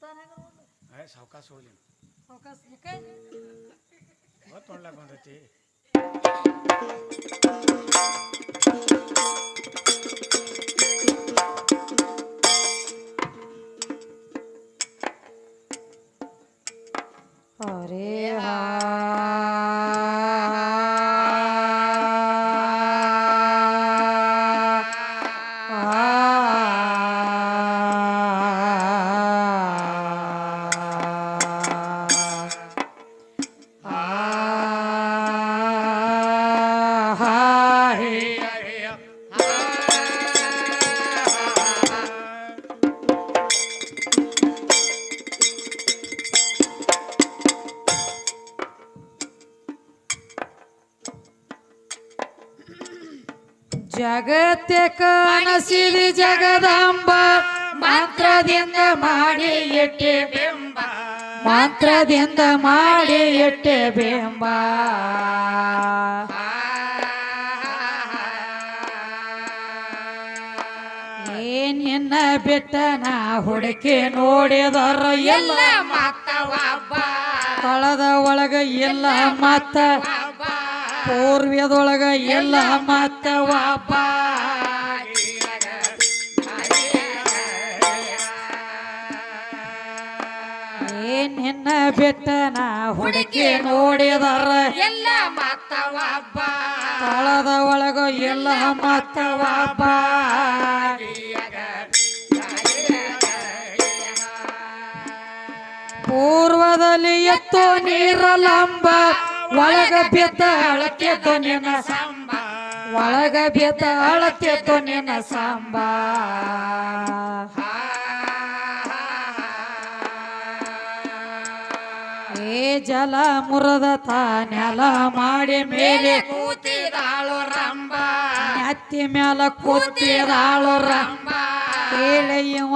ಸುತ್ತಾನ ಹೆಂಗ ನೋಡ್ಲಿ ಏ ಸಾವ್ಕಾಸ ಹೋಗ್ಲಿ ಅವಕಾಶ ಯಾಕೆ ಹೊತ್ತು ನೋಡ್ಲಾಕ ಬಂದೈತಿ ಅರೆ ಜಗತ್ತೆ ಕನಸಿದಿ ಜಗದಾಂಬ. ಮಂತ್ರದಿಂದ ಮಾಡಿ ಎಟ್ಟೆ ಬೆಂಬ. ಮಂತ್ರದಿಂದ ಮಾಡಿ ಎಟ್ಟೆ ಬೆಂಬ. ಏನಿನ್ನ ನಿನ್ನ ಬಿಟ್ಟ ನಾ ಹುಡುಕಿ ನೋಡಿದರ ಎಲ್ಲ ತಳದ ಒಳಗ ಎಲ್ಲ ಮತ್ತ ಪೂರ್ವ್ಯದೊಳಗ ಎಲ್ಲ ಮತ್ತ ವಾಪ ಏನ್ ನಿನ್ನ ಬಿಟ್ಟ ನಾ ಹುಡುಕಿ ನೋಡಿದರ? ಎಲ್ಲ ಮತ್ತವಬ್ಬ ತಳದ ಒಳಗ ಎಲ್ಲ ಮತ್ತ ವಾಪ ಪೂರ್ವದಲ್ಲಿ ಎತ್ತು ನೀರಲಂಬ ಒಳಗ ಬೆತ್ತ ಅಳತೆತ್ತು ನಿನ್ನ ಸಾಂಬ. ಒಳಗ ಬೆತ್ತ ಅಳತೆತ್ತು ನಿನ್ನ ಸಾಂಬ. ಏ ಜಲ ಮುರದ ತಾನೆಲ ಮಾಡಿ ಮೇಲೆ ಕೂತಿದಾಳು ರಂಬ ಹತ್ತಿ ಮೇಲೆ ಕೂತಿದಾಳು ರಂಬ ಕೇಳಿ ಇವ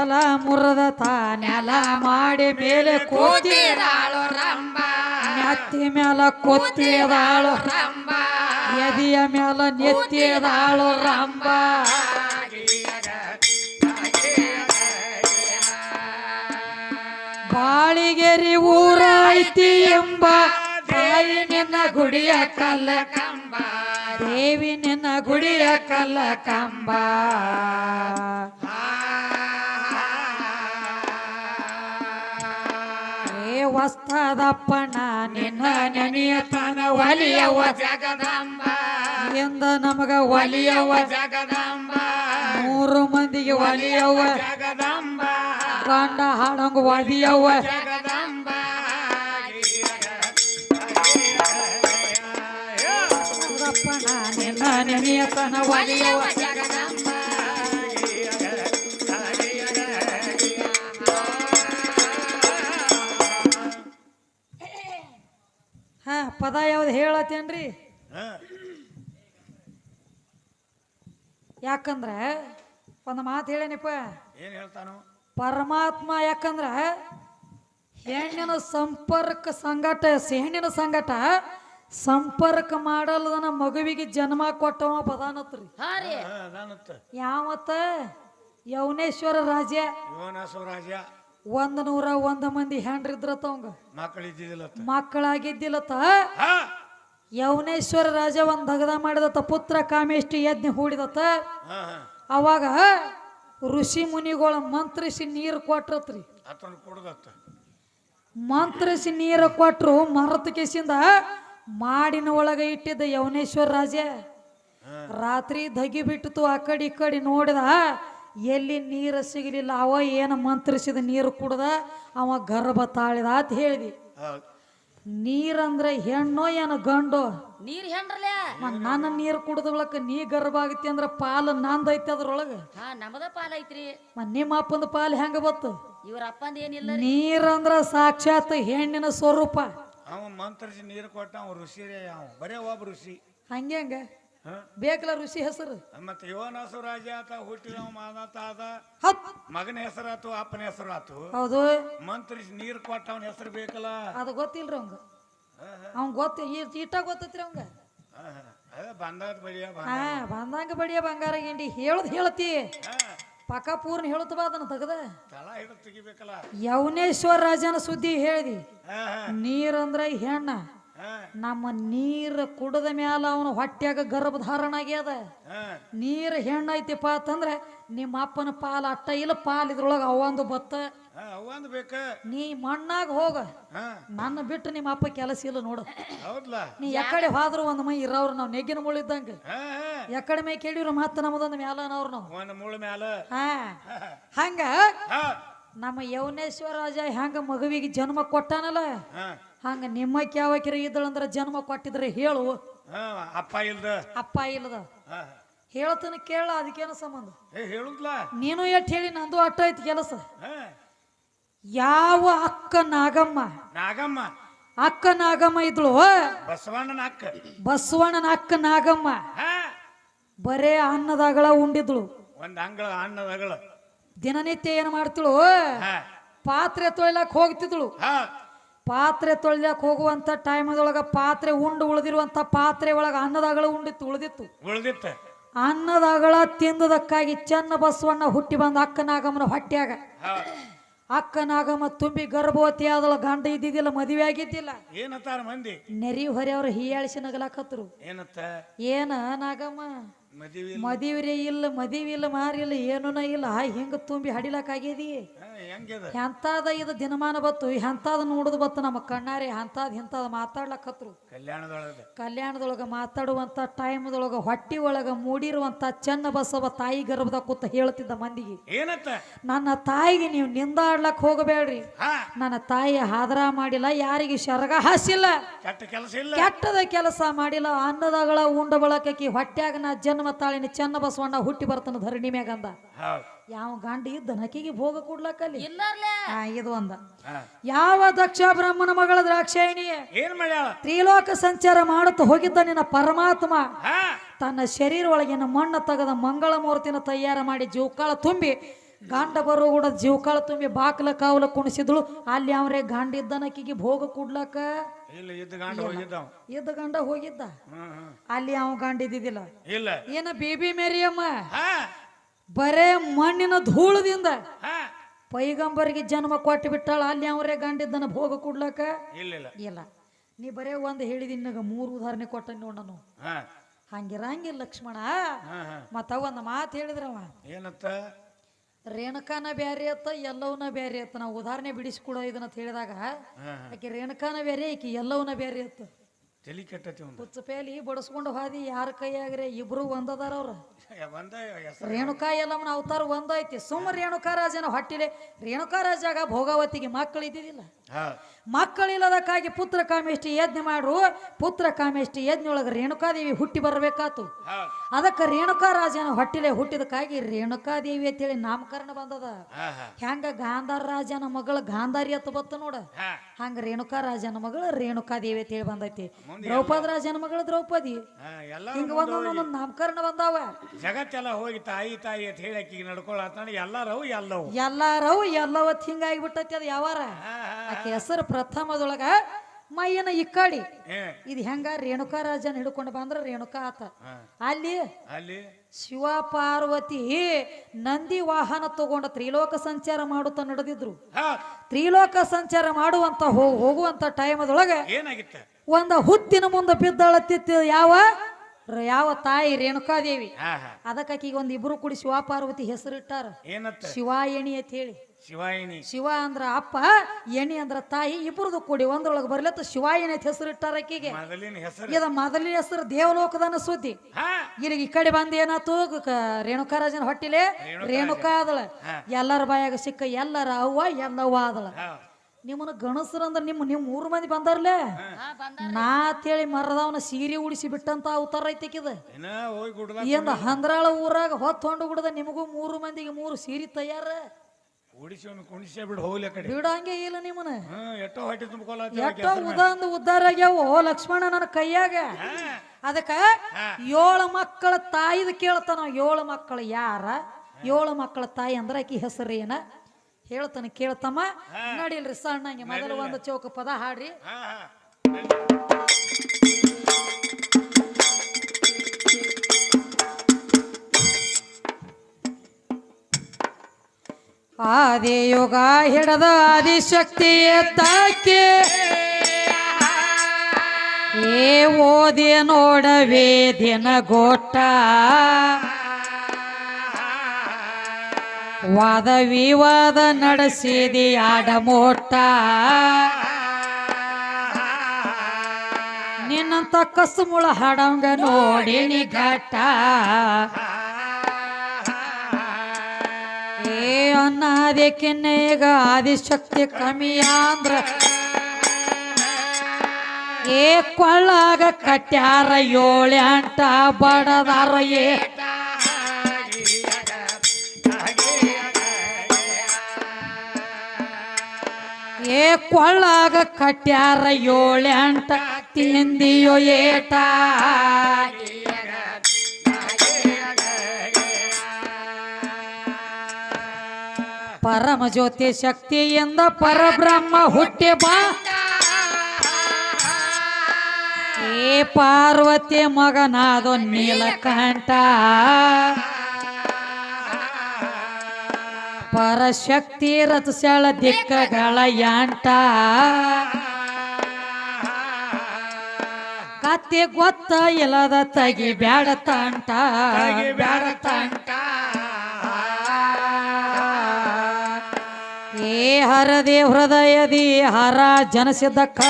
ಹೊಂಟೋ ಮುರದ ತಾ ನೆಲ ಮಾಡಿ ಮೇಲೆ ಕೂತಿ ಕೂತಿದಾಳು ರಂಬ ಹತ್ತಿ ಮೇಲೆ ಕೂತಿದಾಳು ರಂಬ ಎದಿಯ ಮ್ಯಾಲ ನೆತ್ತಿದಾಳು ರಂಬ ಬಾಳಿಗೆರಿ ಊರ ಐತಿ ಎಂಬ ತಾಯಿ ನಿನ್ನ ಗುಡಿಯ ಕಲ್ಲ ಕಂಬ. ದೇವಿ ನಿನ್ನ ಗುಡಿಯ ಕಲ್ಲ ಕಂಬ. ಏ ನಿನ್ನ ನೆನೆಯತನ ಒಲಿಯವ ಜಗದಂಬ. ಎಂದ ನಮಗ ಒಲಿಯವ ಜಗದಂಬ. ಮೂರು ಮಂದಿಗೆ ಒಲಿಯವ ಜಗದಂಬ. ಗಂಡ ಹಾಡಂಗ ಒಲಿಯವ ಜಗದಂಬ. ನಿನ್ನ ನೆನೆಯತನ ಒಲಿಯವ ಜಗದಂಬ. ಪದ ಯಾವ್ದು ಹೇಳತ್ತೇನ್ರಿ? ಯಾಕಂದ್ರ ಒಂದು ಮಾತು ಹೇಳೇನಿಪ್ಪ? ಏನ್ ಹೇಳ್ತಾನು? ಪರಮಾತ್ಮ ಯಾಕಂದ್ರ ಹೆಣ್ಣಿನ ಸಂಪರ್ಕ ಸಂಗಟ ಹೆಣ್ಣಿನ ಸಂಗಟ ಸಂಪರ್ಕ ಮಾಡಲ್ದನ ಮಗುವಿಗೆ ಜನ್ಮ ಕೊಟ್ಟವ ಬದಾನತ್ರಿ ಹಾ ರೀ. ಯಾವತ್ತ? ಯೌನೇಶ್ವರ ರಾಜ್ಯ. ಯವನೇಶ್ವರ ಸ್ವರಾಜ ಒಂದ್ ನೂರ ಒಂದ್ ಮಂದಿ ಇದ್ರ ತಂಗ ಇದ್ದಿದ್ದಿಲ್ಲತ್ತ ಮಕ್ಕಳಾಗಿದ್ದಿಲ್ಲತ್ತ. ಯೌನೇಶ್ವರ ರಾಜ ಒಂದ್ ದಗದ ಮಾಡಿದತ್ತ ಪುತ್ರ ಕಾಮೇಷ್ಟಿ ಯಜ್ಞ ಹೂಡಿದತ್ತ. ಅವಾಗ ಋಷಿ ಮುನಿಗಳ ಮಂತ್ರಿಸಿ ನೀರು ಕೊಟ್ರತ್ರಿ. ಮಂತ್ರಿಸಿ ನೀರು ಕೊಟ್ರು ಮರತ ಕೇಸಿಂದ ಮಾಡಿನ ಒಳಗೆ ಇಟ್ಟಿದ್ದ ಯೌನೇಶ್ವರ ರಾಜ. ರಾತ್ರಿ ಧಗಿ ಬಿಟ್ಟಿತು ಆ ಕಡೆ ಈ ಕಡೆ ನೋಡಿದ ಎಲ್ಲಿ ನೀರು ಸಿಗಲಿಲ್ಲ ಅವ ಏನು ಮಂತ್ರಿಸಿದ ನೀರು ಕುಡ್ದ ಅವ ಗರ್ಭ ತಾಳಿದ ಅಂತ ಹೇಳಿದಿ. ನೀರಂದ್ರೆ ಹೆಣ್ಣು ಏನು ಗಂಡು? ನೀರ್ ನನ್ನ ನೀರು ಕುಡ್ದ ಬಳಕ ನೀ ಗರ್ಭ ಆಗತಿ ಅಂದ್ರೆ ಪಾಲು ನಂದೈತಿ ಅದ್ರೊಳಗ. ಹಾ ನಮದ ಪಾಲ ಐತ್ರಿ. ನಿಮ್ಮ ಅಪ್ಪಂದ ಪಾಲು ಹೆಂಗ ಬತ್ತು? ಇವ್ರ ಅಪ್ಪಂದ ಏನಿಲ್ಲ ನೀರಂದ್ರ ಸಾಕ್ಷಾತ್ ಹೆಣ್ಣಿನ ಸ್ವರೂಪ. ಅವ ಮಂತ್ರಿಸಿ ನೀರು ಕೊಟ್ಟ ಅವ ಋಷಿ ರೇ ಅವ. ಬರೇ ಒಬ್ಬ ಋಷಿ. ಹಂಗೆ? ಬೇಕಲ್ಲ ಋಷಿ ಹೆಸರು? ಮತ್ತೆ ಇವನ ರಾಜ ಆತ ಹುಟ್ಟಿದ ಮಾದಾತ ಆದ. ಮಗನ ಹೆಸರಾತು ಅಪ್ಪನ ಹೆಸರಾತು ಹೌದು. ಮಂತ್ರಿ ನೀರು ಕೊಟ್ಟ ಅವನ ಹೆಸರು ಬೇಕಲ್ಲ? ಅದು ಗೊತ್ತಿಲ್ಲ ಅವಂಗ. ಅವ್ನ್ ಗೊತ್ತ ಈಟ ಗೊತ್ತೈತ್ರಿ ಅವಂಗ. ಬಂದಾಗ ಬಡಿಯ ಬಂದಂಗ ಬಡಿಯ ಬಂಗಾರ ಗಿಂಡಿ. ಹೇಳದ್ ಹೇಳ್ತಿ. ಪಕ್ಕ ಪೂರ್ಣ ಹೇಳುತ್ತವ ಅದನ್ನ ತೆಗದ. ಯವನೇಶ್ವರ ರಾಜನ ಸುದ್ದಿ ಹೇಳಿದಿ. ನೀರಂದ್ರ ಹೆಣ್ಣ. ನಮ್ಮ ನೀರು ಕುಡದ ಮ್ಯಾಲ ಅವನ ಹೊಟ್ಯಾಗ ಗರ್ಭಧಾರಣ ಆಗ್ಯದ ನೀರು ಹೆಣ್ಣೈತಿಪ್ಪ ಅಂತಂದ್ರೆ ನಿಮ್ಮ ಅಪ್ಪನ ಪಾಲ ಅಟ್ಟ ಇಲ್ಲ ಪಾಲ್ ಇದ್ರೊಳಗ ಅವಂದು ಬತ್ತ. ನೀ ಮಣ್ಣಾಗ ಹೋಗ. ನನ್ನ ಬಿಟ್ಟು ನಿಮ್ಮ ಅಪ್ಪ ಕೆಲಸ ಇಲ್ಲ ನೋಡು. ನೀ ಎಕಡೆ ಹೋದ್ರು ಒಂದು ಮೈ ಇರೋರು ನಾವು ನೆಗ್ಗಿನ ಮುಳ್ಳು ಇದ್ದಂಗ. ಯಾಕಡೆ ಎಕಡೆ ಮೈ ಮತ್ತ ನಮ್ದೊಂದು ನಮ್ಮದೊಂದು ಅನ್ನೋರು ನಾವು. ಮ್ಯಾಲ. ಹಂಗ ನಮ್ಮ ಯೌನೇಶ್ವರ ರಾಜ ಹೆಂಗ ಮಗುವಿಗೆ ಜನ್ಮ ಕೊಟ್ಟಾನಲ್ಲ? ಹಂಗ ನಿಮ್ಮ ಕ್ಯಾವಕಿರ ಇದ್ದಳಂದ್ರ ಜನ್ಮ ಕೊಟ್ಟಿದ್ರೆ ಹೇಳು. ಅಪ್ಪ ಇಲ್ದ? ಅಪ್ಪ ಇಲ್ಲದ ಹೇಳ್ತನ ಕೇಳ ಅದಕ್ಕೇನು ಸಂಬಂಧ? ಹೇಳುದ್ಲಾ ನೀನು ಎಷ್ಟು ಹೇಳಿ ನಂದು ಅಟ್ಟ ಐತಿ ಕೆಲಸ. ಯಾವ ಅಕ್ಕ ನಾಗಮ್ಮ? ನಾಗಮ್ಮ. ಅಕ್ಕ ನಾಗಮ್ಮ ಇದ್ಳು. ಬಸವಣ್ಣನ ಅಕ್ಕ. ಬಸವಣ್ಣನ ಅಕ್ಕ ನಾಗಮ್ಮ. ಬರೇ ಅನ್ನದಾಗಳ ಉಂಡಿದ್ಳು. ಒಂದ್ ಅಂಗಳ ಅನ್ನದಗಳ. ದಿನನಿತ್ಯ ಏನು ಮಾಡ್ತಿಳು? ಪಾತ್ರೆ ತೊಳಿಲಕ್ ಹೋಗ್ತಿದ್ಳು. ಪಾತ್ರೆ ತೊಳಿಲಕ್ ಹೋಗುವಂತ ಟೈಮದೊಳಗೆ ಪಾತ್ರೆ ಉಂಡು ಉಳಿದಿರುವಂತ ಪಾತ್ರೆ ಒಳಗ ಅನ್ನದಾಗಳ ಉಂಡಿತ್ತು ಉಳಿದಿತ್ತು. ಅನ್ನದ ಅಗಳ ತಿಂದದಕ್ಕಾಗಿ ಚೆನ್ನ ಬಸವಣ್ಣ ಹುಟ್ಟಿ ಬಂದ ಅಕ್ಕನಾಗಮ್ಮನ ಹೊಟ್ಯಾಗ. ಹಾ ಅಕ್ಕನಾಗಮ್ಮ ತುಂಬಿ ಗರ್ಭವತಿ ಆದಳ ಗಂಡ ಇದ್ದಿದ್ದಿಲ್ಲ ಮದುವೆ ಆಗಿದ್ದಿಲ್ಲ. ಏನತ್ತಾರ ಮಂದಿ? ನೆರಿ ಹೊರೆಯವ್ರು ಹೀಯಾಳಿಸಿ ನಗಲಾಕತ್ರು. ಏನತ್ತ? ಏನ ನಾಗಮ್ಮ? ಮದುವೆ ಮದಿವ್ರಿ ಇಲ್ಲ ಮದಿವಿ ಇಲ್ಲ ಮಾರಿಲ್ಲ ಏನೂನ ಇಲ್ಲ ಹಿಂಗ ತುಂಬಿ ಹಡಿಲಕ್ಕಾಗ್ಯದಿ ಎಂತಾದ ಇದು ದಿನಮಾನ ಬತ್ತು ಎಂತಾದ ನೋಡುದು ಬತ್ತು ನಮ್ಮ ಕಣ್ಣಾರೆ ಎಂತಾದ ಎಂತಾದ ಮಾತಾಡ್ಲಕತ್ರು. ಕಲ್ಯಾಣದೊಳಗೆ. ಕಲ್ಯಾಣದೊಳಗ ಮಾತಾಡುವಂತ ಟೈಮ್ದೊಳಗ ಹೊಟ್ಟಿ ಒಳಗ ಮೂಡಿರುವಂತ ಚೆನ್ನ ಬಸವ ತಾಯಿ ಗರ್ಭದ ಕೂತ ಹೇಳ್ತಿದ್ದ ಮಂದಿಗೆ. ಏನತ್ತ? ನನ್ನ ತಾಯಿಗೆ ನೀವು ನಿಂದಾಡ್ಲಕ್ ಹೋಗಬೇಡ್ರಿ. ನನ್ನ ತಾಯಿ ಹಾದ್ರ ಮಾಡಿಲ್ಲ ಯಾರಿಗೆ ಶರಗ ಹಾಸಿಲ್ಲ. ಕೆಟ್ಟ ಕೆಲಸ ಇಲ್ಲ. ಕೆಟ್ಟದ ಕೆಲಸ ಮಾಡಿಲ್ಲ ಅನ್ನದಗಳ ಉಂಡ ಬಳಕಿ ಹೊಟ್ಯಾಗ ನಾ ಜನ್ಮ ತಾಳಿನ ಚೆನ್ನ ಬಸವಣ್ಣ ಹುಟ್ಟಿ ಬರ್ತಾನ ಧರಣಿ ಮ್ಯಾಗಂದ ಯಾವ ಗಂಡ ದನಕಿಗೆ ನಕಿಗೆ ಭೋಗ ಕೊಡ್ಲಕ್ಕಲ್ಲಿ ಇಲ್ಲರ್ಲೆ. ಹಾ ಇದು ಒಂದ. ಯಾವ ದಕ್ಷ ಬ್ರಹ್ಮನ ಮಗಳ ದ್ರಾಕ್ಷಾಯಿಣಿ ಏನ್ ಮಾಡ್ಯಾಳ? ತ್ರಿಲೋಕ ಸಂಚಾರ ಮಾಡುತ್ತ ಹೋಗಿದ್ದ ನಿನ್ನ ಪರಮಾತ್ಮ? ಹಾ. ತನ್ನ ಶರೀರ ಒಳಗಿನ ಮಣ್ಣು ತೆಗೆದ ಮಂಗಳ ಮೂರ್ತಿನ ತಯಾರ ಮಾಡಿ ಜೀವಕಾಳ ತುಂಬಿ ಗಂಡ ಬರೋ ಕೂಡ ಜೀವಕಾಳ ತುಂಬಿ ಬಾಕಲ ಕಾವಲ ಕುಣಿಸಿದ್ಳು. ಅಲ್ಲಿ ಅವ್ರೆ ಗಂಡ ಇದ್ದನಕಿಗೆ ಭೋಗ ಕೊಡ್ಲಕ್ಕ? ಇಲ್ಲ ಇದ್ದ ಗಂಡ ಹೋಗಿದ್ದವ ಇದ್ದ ಗಂಡ ಹೋಗಿದ್ದ? ಹ್ಮ್ ಹ್ಮ್. ಅಲ್ಲಿ ಅವ ಗಂಡ ಇದ್ದಿದ್ದಿಲ್ಲ? ಇಲ್ಲ. ಏನ ಬೇಬಿ ಮೇರಿಯಮ್ಮ? ಹಾ. ಬರೇ ಮಣ್ಣಿನ ಧೂಳದಿಂದ ಪೈಗಂಬರಿಗೆ ಜನ್ಮ ಕೊಟ್ಟು ಬಿಟ್ಟಾಳ ಅಲ್ಲಿ ಅವರೇ ಗಂಡಿದ್ದನ ಭೋಗ ಕೊಡ್ಲಕ್ಕ ಇಲ್ಲ ನೀ ಬರೇ ಒಂದು ಹೇಳಿದೀನಿ ನಗ ಮೂರು ಉದಾಹರಣೆ ಕೊಟ್ಟ ನೋಡನು ನಾನು. ಹಂಗಿರಂಗಿಲ್ಲ ಲಕ್ಷ್ಮಣ. ಮತ್ತ ಒಂದು ಮಾತು ಹೇಳಿದ್ರವ ಏನತ್ತ? ರೇಣುಕಾನ ಬ್ಯಾರಿ ಅತ್ತ ಎಲ್ಲವನ್ನ ಬ್ಯಾರಿ ಅತ್ತ. ನಾವು ಉದಾಹರಣೆ ಬಿಡಿಸ್ಕೊಡೋ ಇದನ್ನ ಹೇಳಿದಾಗ. ಆಕೆ ರೇಣುಕಾನ ಬೇರೆ ಈಕಿ ಎಲ್ಲವನ್ನ ಬ್ಯಾರೆ ಅತ್ತ. ತಲಿ ಕೆಟ್ಟತಿ ಒಂದು. ಹುಚ್ಚ ಪೇಲಿ ಬಡಿಸ್ಕೊಂಡು ಹೋದಿ ಯಾರ ಕೈಯಾಗ್ರೆ ಇಬ್ರು ಒಂದದಾರ ಅವ್ರ? ಹೆಸರು. ರೇಣುಕಾ ಎಲ್ಲಮ್ಮನ ಅವತಾರ ಒಂದೈತಿ ಸುಮ್ಮ ರೇಣುಕಾ ರಾಜನ ಹೊಟ್ಟಿಲೆ. ರೇಣುಕಾ ರಾಜಾಗ ಭೋಗಾವತಿಗೆ ಮಕ್ಕಳು ಇದ್ದಿದ್ದಿಲ್ಲ. ಮಕ್ಕಳಿಲ್ಲದಕ್ಕಾಗಿ ಪುತ್ರ ಕಾಮೇಷ್ಟಿ ಯಜ್ಞ ಮಾಡ್ರು. ಪುತ್ರ ಕಾಮೇಷ್ಟಿ ಯಜ್ಞ ಒಳಗೆ ರೇಣುಕಾದೇವಿ ಹುಟ್ಟಿ ಬರಬೇಕಾತು. ಅದಕ್ಕೆ ರೇಣುಕಾ ರಾಜನ ಹೊಟ್ಟಿಲೆ ಹುಟ್ಟಿದಕ್ಕಾಗಿ ರೇಣುಕಾದೇವಿ ಅಂತೇಳಿ ನಾಮಕರಣ ಬಂದದ. ಹೆಂಗ ಗಾಂಧಾರ ರಾಜನ ಮಗಳು ಗಾಂಧಾರಿ ಅಂತ ಬತ್ತ ನೋಡ. ಹಂಗ ರೇಣುಕಾ ರಾಜನ ಮಗಳು ರೇಣುಕಾದೇವಿ ಅಂತೇಳಿ ಬಂದೈತಿ. ದ್ರೌಪದ ರಾಜನ ಮಗಳು ದ್ರೌಪದಿ. ಎಲ್ಲ ಹಿಂಗ ಒಂದೊಂದೊಂದೊಂದು ನಾಮಕರಣ ಬಂದಾವ. ಜಗತ್ತೆಲ್ಲ ಹೋಗಿ ತಾಯಿ ತಾಯಿ ಅಂತ ಹೇಳಿ ಈಗ ನಡ್ಕೊಳತ್ತಾನ ಎಲ್ಲಾರವು ಎಲ್ಲವು. ಎಲ್ಲಾರವು ಎಲ್ಲವತ್ ಹಿಂಗಾಗಿ ಬಿಟ್ಟತಿ ಅದು ಯಾವಾರ? ಆಕೆ ಹೆಸರು ಪ್ರಥಮದೊಳಗ ಮೈಯನ ಇಕ್ಕಡಿ. ಇದು ಹೆಂಗ? ರೇಣುಕಾ ರಾಜನ ಹಿಡ್ಕೊಂಡು ಬಂದ್ರ ರೇಣುಕಾ ಆತ. ಅಲ್ಲಿ ಅಲ್ಲಿ? ಶಿವ ಪಾರ್ವತಿ ನಂದಿ ವಾಹನ ತಗೊಂಡ ತ್ರಿಲೋಕ ಸಂಚಾರ ಮಾಡುತ್ತ ನಡೆದಿದ್ರು. ತ್ರಿಲೋಕ ಸಂಚಾರ ಮಾಡುವಂತ ಹೋಗುವಂತ ಟೈಮದೊಳಗೆ ಏನಾಗಿತ್ತ? ಒಂದ ಹುತ್ತಿನ ಮುಂದೆ ಬಿದ್ದಳತ್ತಿತ್ತು ಯಾವ? ಯಾವ ತಾಯಿ ರೇಣುಕಾದೇವಿ. ಅದಕ್ಕೆ ಆಕಿಗೆ ಒಂದ್ ಇಬ್ರು ಕೂಡಿ ಶಿವ ಪಾರ್ವತಿ ಹೆಸರಿಟ್ಟಾರ ಶಿವ ಶಿವಾಯಣಿ ಅಂತ ಹೇಳಿ. ಶಿವಾಯಣಿ ಶಿವ ಅಂದ್ರ ಅಪ್ಪ ಎಣಿ ಅಂದ್ರ ತಾಯಿ ಇಬ್ಬರದು ಕೂಡಿ ಒಂದ್ರೊಳಗೆ ಬರ್ಲತ್ತ ಶಿವಾಯಣಿ ಅಂತ ಹೆಸರಿಟ್ಟಾರ ಆಕಿಗೆ. ಮೊದಲಿನ ಹೆಸರು. ಇದ ಮೊದಲಿನ ಹೆಸರು ದೇವಲೋಕದನ ಸುದ್ದಿ. ಇಲ್ಲಿಗೆ ಈ ಕಡೆ ಬಂದ ಏನಾತು? ರೇಣುಕಾರಾಜನ ಹೊಟ್ಟಿಲೆ ರೇಣುಕಾ ಆದಳ. ಎಲ್ಲರ ಬಾಯಾಗ ಸಿಕ್ಕ ಎಲ್ಲರ ಅವ್ವ ಎಲ್ಲವ್ವ ಆದಳ. ನಿಮ್ಮನ್ನ ಗಣಸ್ರ ಅಂದ್ರೆ ನಿಮ್ಮ ನಿಮ್ಮ ಮೂರು ಮಂದಿ ಬಂದಾರ್ಲೆ? ನಾ ಅಂತೇಳಿ ಮರದವನ ಸೀರೆ ಉಡಿಸಿ ಬಿಟ್ಟಂತ ಅವತಾರ ಐತಿಕಿದ? ಏನ ಹೋಗಿ ಗುಡ್ದ ಏನ್ ಹಂದ್ರಾಳ ಊರಾಗ ಹೊತ್ತು ಹೊಂಡು ಬಿಡದ ನಿಮಗೂ ಮೂರು ಮಂದಿಗೆ ಮೂರು ಸೀರೆ ತಯಾರ? ಬಿಡಂಗೆ ಇಲ್ಲ ನಿಮ್ಮನ ಎಟ್ಟ ಎಷ್ಟೋ ಅಂದ ಉದ್ದಾರ ಆಗ್ಯಾವು ಲಕ್ಷ್ಮಣ ನನ್ನ ಕೈಯಾಗ. ಅದಕ್ಕ ಏಳು ಮಕ್ಕಳ ತಾಯಿದ ಕೇಳ್ತಾನ ಏಳು ಮಕ್ಕಳು ಯಾರ? ಏಳು ಮಕ್ಕಳ ತಾಯಿ ಅಂದ್ರ ಆಕಿ ಹೆಸರು ಏನ ಹೇಳ್ತಾನೆ ಕೇಳ್ತಮ್ಮ. ನಡೀಲ್ರಿ ಸಣ್ಣಂಗೆ ಮೊದಲು ಒಂದು ಚೌಕ ಪದ ಹಾಡ್ರಿ. ಆದಿಯುಗ ಹಿಡದ ಆದಿಶಕ್ತಿಯ ತಾಕೆ ಏ ಓದಿ ನೋಡವೇ ದಿನ ಗೋಟ ವಾದ ವಿವಾದ ನಡೆಸಿದಿ ಆಡಮೋಟ ನಿನ್ನಂತ ಕಸುಮುಳ ಹಾಡಂಗ ನೋಡಿ ನಿ ಘಟ್ಟ. ಏ ಅನ್ನೋದಕ್ಕಿನ್ನ ಈಗ ಆದಿಶಕ್ತಿ ಕಮ್ಮಿ ಅಂದ್ರ. ಏ ಕೊಳ್ಳಾಗ ಕಟ್ಯಾರ ಏಳೆಂಟ ಬಡದಾರ ಏ. ಕೊಳ್ಳಾಗ ಕಟ್ಯಾರ ಏಳೆಂಟ ತಿಂದಿಯೋ ಏಟ. ಪರಮ ಜ್ಯೋತಿ ಶಕ್ತಿಯಿಂದ ಪರಬ್ರಹ್ಮ ಹುಟ್ಟಿ ಬಾ. ಏ ಪಾರ್ವತಿ ಮಗನಾದೋ ನೀಲಕಂಠ. ಪರಶಕ್ತಿ ರಥಸಳ ದಿಕ್ಕಗಳ ಯಾಂಟ ಕತ್ತೆ ಗೊತ್ತ ಇಲ್ಲದ ತಗಿ ಬ್ಯಾಡ ತಂಟ. ಬ್ಯಾಡ ತಂಟ. ಏ ಹರದಿ ಹೃದಯದಿ ಹರ ಜನಸಿದ್ದಕ್ಕ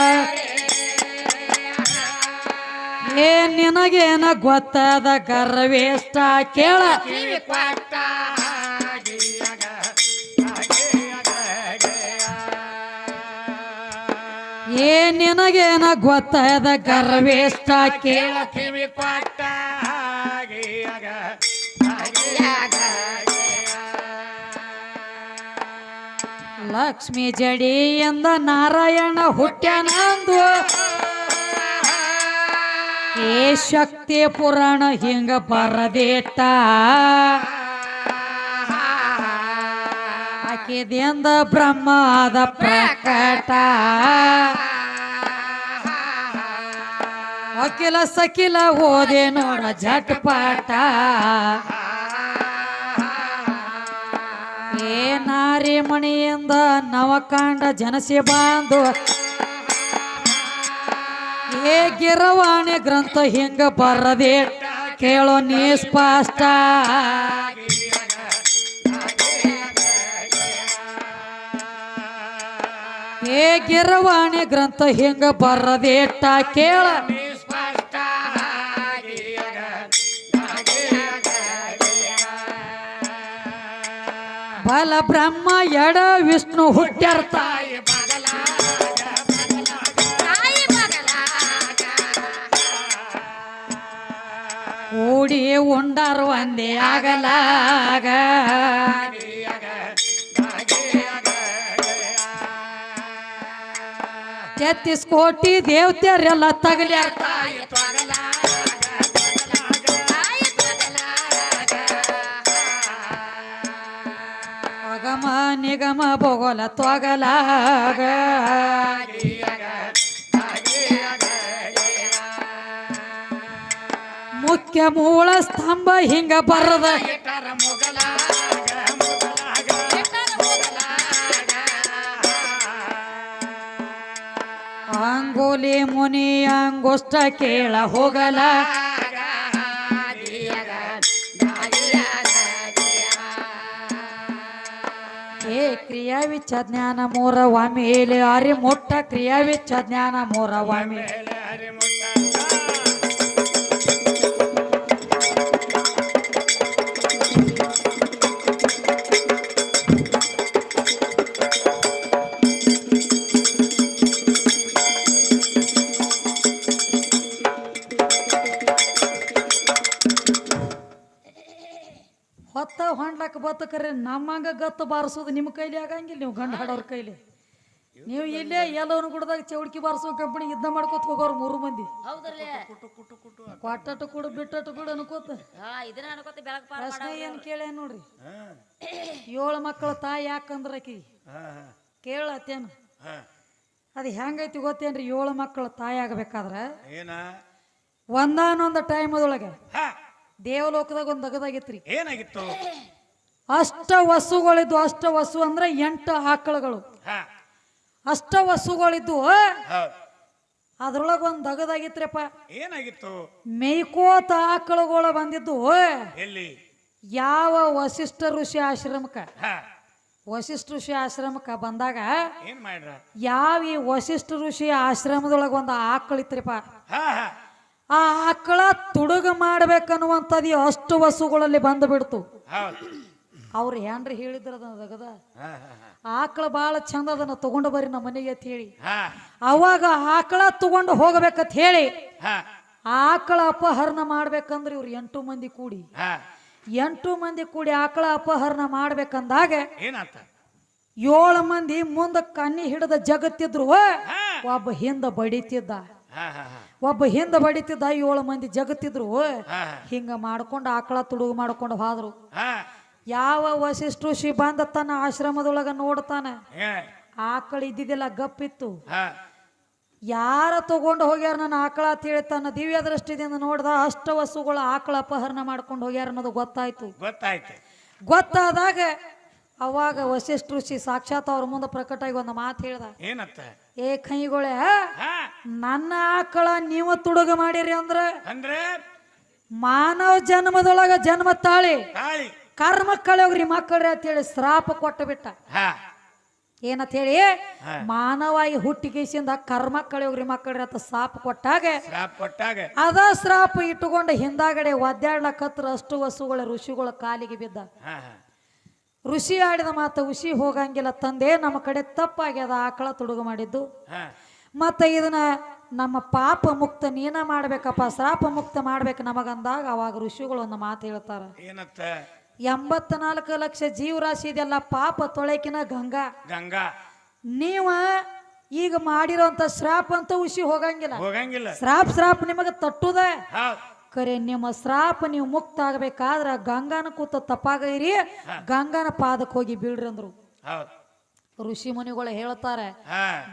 ಏ ನಿನಗೇನ ಗೊತ್ತಾದ ಗರ್ವೇಷ್ಟ ಕೇಳ. ಏ ನಿನಗೇನ ಗೊತ್ತಾದ ಗರ್ವೇಷ್ಟ ಕೇಳ. ಕಿವಿ ಕೊಟ್ಟ ಹಾಗೆಯಾಗ ಲಕ್ಷ್ಮಿ ಜಡಿಯಿಂದ ನಾರಾಯಣ ಹುಟ್ಟ್ಯಾನಂದು. ಏ ಶಕ್ತಿ ಪುರಾಣ ಹಿಂಗ ಬರದೇಟ ಹಾಕಿದೆಂದ ಬ್ರಹ್ಮದ ಪ್ರಕಟ. ಅಖಿಲ ಸಕಿಲ ಓದೆ ನೋಡ ಜಟ್ಪಾಟ ಏ ನಾರಿ ಮಣಿಯಿಂದ ನವಕಾಂಡ ಜನಸಿ ಬಾಂಧು. ಏ ಗಿರವಾಣಿ ಗ್ರಂಥ ಹಿಂಗ ಬರದೆ ಕೇಳೋ ನೀ ಸ್ಪಷ್ಟ ಏ ಗಿರವಾಣಿ ಗ್ರಂಥ ಹಿಂಗ ಬರದೇಟ ಕೇಳ. ಬಲ ಬ್ರಹ್ಮ ಎಡ ವಿಷ್ಣು ಮಗಲಾಗ ಕೂಡಿ ಉಂಡರು ಒಂದೇ ಆಗಲಾಗ. ಕೋಟಿ ದೇವತೆಯರೆಲ್ಲ ತಗಲ್ಯಾರ ತಾಯಿ ನಿಗಮ ಭೋಗಲ ತೊಗಲಾಗ. ಮುಖ್ಯ ಮೂಲ ಸ್ತಂಭ ಹಿಂಗ ಬರದ. ಅಂಗೋಲಿ ಮುನಿ ಅಂಗುಷ್ಟ ಕೇಳ ಹೋಗಲ. ಕ್ರಿಯಾ ವಿಚ್ಚ ಜ್ಞಾನ ಮೂರ ವಾಮೇಲೆ ಅರಿ ಮುಟ್ಟ ಕ್ರಿಯಾ ವಿಚ್ಚ ಜ್ಞಾನ ಮೂರ ವಾಮಿ ನಮ್ಮಂಗ ಗತ್ತು ಬಾರಿಸೋದು ನಿಮ್ಮ ಕೈಲಿ ಆಗಂಗಿಲ್ಲ ನೀವು ಗಂಡ ಹಾಡೋರ ಕೈಲಿ. ನೀವು ಇಲ್ಲೇ ಎಲ್ಲವನ್ನ ಗುಡ್ದಾಗ ಚೌಡ್ಕಿ ಬಾರಿಸೋ ಕಂಪನಿ ಯುದ್ಧ ಮಾಡ್ಕೋತ ಹೋಗೋರು ಮೂರು ಮಂದಿ. ಕೊಟ್ಟಟ್ಟು ಕೂಡ ಬಿಟ್ಟಟ್ಟು ಕೂಡ ಅನ್ಕೋತ. ಪ್ರಶ್ನೆ ಏನು ಕೇಳ ನೋಡ್ರಿ? ಏಳು ಮಕ್ಕಳ ತಾಯಿ ಯಾಕಂದ್ರ ಆಕಿ? ಕೇಳತ್ತೇನು ಅದು ಹೆಂಗೈತಿ ಗೊತ್ತೇನ್ರಿ? ಏಳು ಮಕ್ಕಳ ತಾಯಿ ಆಗ್ಬೇಕಾದ್ರೆ? ಏನ? ಒಂದಾನೊಂದು ಟೈಮ್ ಅದೊಳಗೆ ದೇವಲೋಕದಾಗ ಒಂದು ಅಗದಾಗಿತ್ರಿ. ಏನಾಗಿತ್ತು? ಅಷ್ಟ ವಸುಗಳಿದ್ದು ಅಷ್ಟ ವಸು ಅಂದ್ರೆ ಎಂಟು ಆಕಳುಗಳು. ಅಷ್ಟ ವಸುಗಳಿದ್ದು ಅದ್ರೊಳಗ ಒಂದ್ ದಗದಾಗಿತ್ರಿಪ್ಪ. ಏನಾಗಿತ್ತು? ಮೇಯ್ಕೋತ ಆಕಳುಗಳು ಬಂದಿದ್ದು ಯಾವ ವಸಿಷ್ಠ ಋಷಿ ಆಶ್ರಮಕ್ಕೆ? ವಶಿಷ್ಠ ವಸಿಷ್ಠ ಋಷಿ ಆಶ್ರಮಕ್ಕ ಬಂದಾಗ ಏನ್ ಮಾಡ್ರ? ಯಾವ ಈ ವಸಿಷ್ಠ ಋಷಿ ಆಶ್ರಮದೊಳಗ ಒಂದು ಆಕಳಿತ್ರಿಪ್ಪ? ಇತ್ರಿಪ ಆ ಆಕಳ ತುಡುಗ ಮಾಡ್ಬೇಕನ್ನುವಂಥದ್ದು ಅಷ್ಟು ವಸುಗಳಲ್ಲಿ ಬಂದು ಬಿಡ್ತು ಅವ್ರು ಏನ್ರಿ ಹೇಳಿದ್ರ ಅದಗದ ಆಕಳ ಭಾಳ ಚಂದ ಅದನ್ನ ತಗೊಂಡು ಬರ್ರಿ ನಮ್ಮ ಮನೆಗೆ ಅಂತ ಹೇಳಿ. ಅವಾಗ ಆಕಳ ತಗೊಂಡು ಹೋಗ್ಬೇಕಂತ ಹೇಳಿ ಆಕಳ ಅಪಹರಣ ಮಾಡ್ಬೇಕಂದ್ರೆ ಇವ್ರು ಎಂಟು ಮಂದಿ ಕೂಡಿ. ಎಂಟು ಮಂದಿ ಕೂಡಿ ಆಕಳ ಅಪಹರಣ ಮಾಡ್ಬೇಕಂದಾಗ ಏನಾತ? ಏಳು ಮಂದಿ ಮುಂದ ಕಣ್ಣಿ ಹಿಡಿದ ಜಗತ್ತಿದ್ರು ಒಬ್ಬ ಹಿಂದ ಬಡಿತಿದ್ದ. ಒಬ್ಬ ಹಿಂದ ಬಡಿತಿದ್ದ ಏಳು ಮಂದಿ ಜಗತ್ತಿದ್ರು ಹಿಂಗ ಮಾಡ್ಕೊಂಡು ಆಕಳ ತುಡುಗು ಮಾಡ್ಕೊಂಡು ಹಾದ್ರು. ಯಾವ ವಶಿಷ್ಠ ಋಷಿ ಬಂದ ತನ್ನ ಆಶ್ರಮದೊಳಗ ನೋಡ್ತಾನೆ? ಆಕಳ ಇದ್ದಿದ್ದಿಲ್ಲ ಗಪ್ಪಿತ್ತು. ಯಾರ ತಗೊಂಡು ಹೋಗ್ಯಾರ ನನ್ನ ಆಕಳ ಅಂತ ಹೇಳಿ ತನ್ನ ದಿವ್ಯ ದೃಷ್ಟಿದಿಂದ ನೋಡ್ದ ಅಷ್ಟ ವಸ್ತುಗಳು ಆಕಳ ಅಪಹರಣ ಮಾಡ್ಕೊಂಡು ಹೋಗ್ಯಾರ ಅನ್ನೋದು ಗೊತ್ತಾಯ್ತು. ಗೊತ್ತಾಯ್ತು. ಗೊತ್ತಾದಾಗ ಅವಾಗ ವಶಿಷ್ಠ ಋಷಿ ಸಾಕ್ಷಾತ್ ಅವ್ರ ಮುಂದೆ ಪ್ರಕಟ ಆಗಿ ಒಂದು ಮಾತು ಹೇಳ್ದ. ಏನತ್ತ? ಏ ಕೈಗೊಳೆ ನನ್ನ ಆಕಳ ನೀವು ತುಡುಗ ಮಾಡಿರಿ ಅಂದ್ರೆ ಅಂದ್ರೆ? ಮಾನವ ಜನ್ಮದೊಳಗ ಜನ್ಮ ತಾಳಿ. ತಾಳಿ. ಕರ್ಮ ಕಳೆಯೋಗ್ರಿ ಮಕ್ಕಳ್ರಿ ಅಂತೇಳಿ ಶ್ರಾಪ ಕೊಟ್ಟು ಬಿಟ್ಟ. ಏನಂತ ಹೇಳಿ ಮಾನವಾಯಿ ಮಾನವಾಗಿ ಹುಟ್ಟಿಗೆಸಿಂದ ಕರ್ಮ ಕಳೆಯೋಗ್ರಿ ಮಕ್ಕಳ್ರಿ ಅಂತ ಶಾಪ ಕೊಟ್ಟಾಗ. ಶ್ರಾಪ್ ಕೊಟ್ಟಾಗ. ಅದ ಶ್ರಾಪ ಇಟ್ಟುಕೊಂಡು ಹಿಂದಾಗಡೆ ಒದ್ದಾಡ್ಲಕತ್ರ ಅಷ್ಟು ವಸುಗಳ ಋಷಿಗಳ ಕಾಲಿಗೆ ಬಿದ್ದ. ಋಷಿ ಆಡಿದ ಮಾತು ಹುಷಿ ಹೋಗಂಗಿಲ್ಲ ತಂದೆ ನಮ್ಮ ಕಡೆ ತಪ್ಪಾಗ್ಯದ ಆಕಳ ತುಡುಗು ಮಾಡಿದ್ದು. ಮತ್ತೆ ಇದನ್ನ ನಮ್ಮ ಪಾಪ ಮುಕ್ತ ನೀನ ಮಾಡ್ಬೇಕಪ್ಪ ಶ್ರಾಪ ಮುಕ್ತ ಮಾಡ್ಬೇಕು ನಮಗಂದಾಗ ಅವಾಗ ಋಷಿಗಳು ಒಂದು ಮಾತು ಹೇಳ್ತಾರ. ಏನತ್ತ ಎಂಬತ್ನಾಲ್ಕು ಲಕ್ಷ ಜೀವರಾಶಿ ಇದೆಲ್ಲ ಪಾಪ ತೊಳೆಕಿನ ಗಂಗಾ. ಗಂಗಾ. ನೀವ ಈಗ ಮಾಡಿರೋಂತ ಶ್ರಾಪ್ ಅಂತ ಉಸಿ ಹೋಗಂಗಿಲ್ಲ. ಹೋಗಂಗಿಲ್ಲ. ಶ್ರಾಪ್ ಶ್ರಾಪ್ ನಿಮಗೆ ತಟ್ಟುದ. ಕರೆ ನಿಮ್ಮ ಶ್ರಾಪ ನೀವು ಮುಕ್ತ ಆಗ್ಬೇಕಾದ್ರ ಗಂಗಾನ ಕೂತ ತಪ್ಪಾಗೈರಿ. ಗಂಗಾನ ಪಾದಕ್ಕೆ ಹೋಗಿ ಬೀಳ್ರಿ ಅಂದ್ರು. ಹೌದ್. ಋಷಿ ಮುನಿಗಳು ಹೇಳ್ತಾರೆ